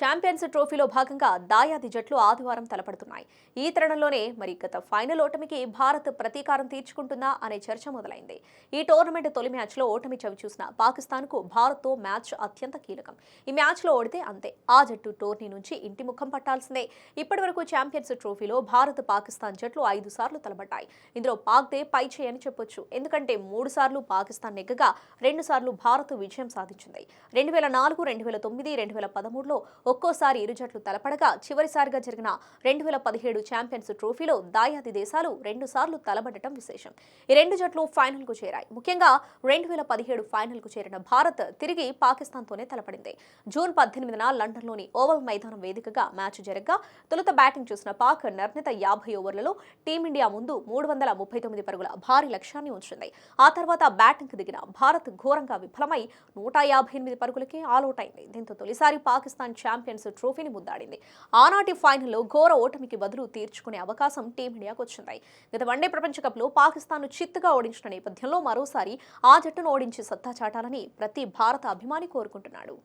Champions ట్రోఫీలో భాగంగా దాయాది జట్లు ఆదివారం తలపడుతున్నాయి. ఈ తరుణంలోనే మరి గత ఫైనల్ ఓటమికి భారత్ ప్రతీకారం తీర్చుకుంటుందా అనే చర్చ మొదలైంది. ఈ టోర్నమెంట్ తొలి మ్యాచ్లో ఓటమి చవి చూసిన పాకిస్తాన్కు భారత్తో మ్యాచ్ అత్యంత కీలకం. ఈ మ్యాచ్లో ఓడితే అంతే. ఆ జట్టు టోర్నీ నుంచి ఇంటి ముఖం పట్టాల్సిందే. ఇప్పటివరకు ఛాంపియన్స్ ట్రోఫీలో భారత్ పాకిస్తాన్ జట్లు ఐదు సార్లు తలబడ్డాయి ఇందులో పాక్దే పై చేయని చెప్పొచ్చు. ఎందుకంటే మూడు సార్లు పాకిస్తాన్ నెగ్గగా రెండు సార్లు భారత్ విజయం సాధించింది. రెండు వేల నాలుగు రెండు వేల తొమ్మిది రెండు వేల పదమూడులో ఒక్కోసారి ఇరు జట్లు తలపడగా చివరిసారిగా జరిగిన రెండు వేల పదిహేడు ఛాంపియన్స్ ట్రోఫీలో దాయాది దేశాలు రెండుసార్లు తలబడటం విశేషం. ఈ రెండు జట్లు ఫైనల్కు చేరాయి. ముఖ్యంగా రెండు వేల పదిహేడు ఫైనల్కు చేరిన భారత్ తిరిగి పాకిస్తాన్తోనే తలపడింది. జూన్ పద్దెనిమిదిన లండన్లోని ఓవల్ మైదానం వేదికగా మ్యాచ్ జరగగా తొలుత బ్యాటింగ్ చూసిన పాక్ నిర్ణీత యాభై ఓవర్లలో టీమిండియా ముందు మూడు వందల ముప్పై తొమ్మిది పరుగుల భారీ లక్ష్యాన్ని ఉంచింది. ఆ తర్వాత బ్యాటింగ్కు దిగిన భారత్ ఘోరంగా విఫలమై నూట యాభై ఎనిమిది పరుగులకే ఆలౌట్ అయింది. దీంతో తొలిసారి పాకిస్తాన్ ఛాంపియన్స్ ట్రోఫీని ముద్దాడింది ఆనాటి ఫైనల్లో ఘోర ఓటమికి బదులు తీర్చుకునే అవకాశం టీమిండియాకు వచ్చింది. గత వన్డే ప్రపంచ కప్లో పాకిస్తాన్ను చిత్తుగా ఓడించిన నేపథ్యంలో మరోసారి ఆ జట్టును ఓడించి సత్తా చాటాలని ప్రతి భారత అభిమాని కోరుకుంటున్నాడు.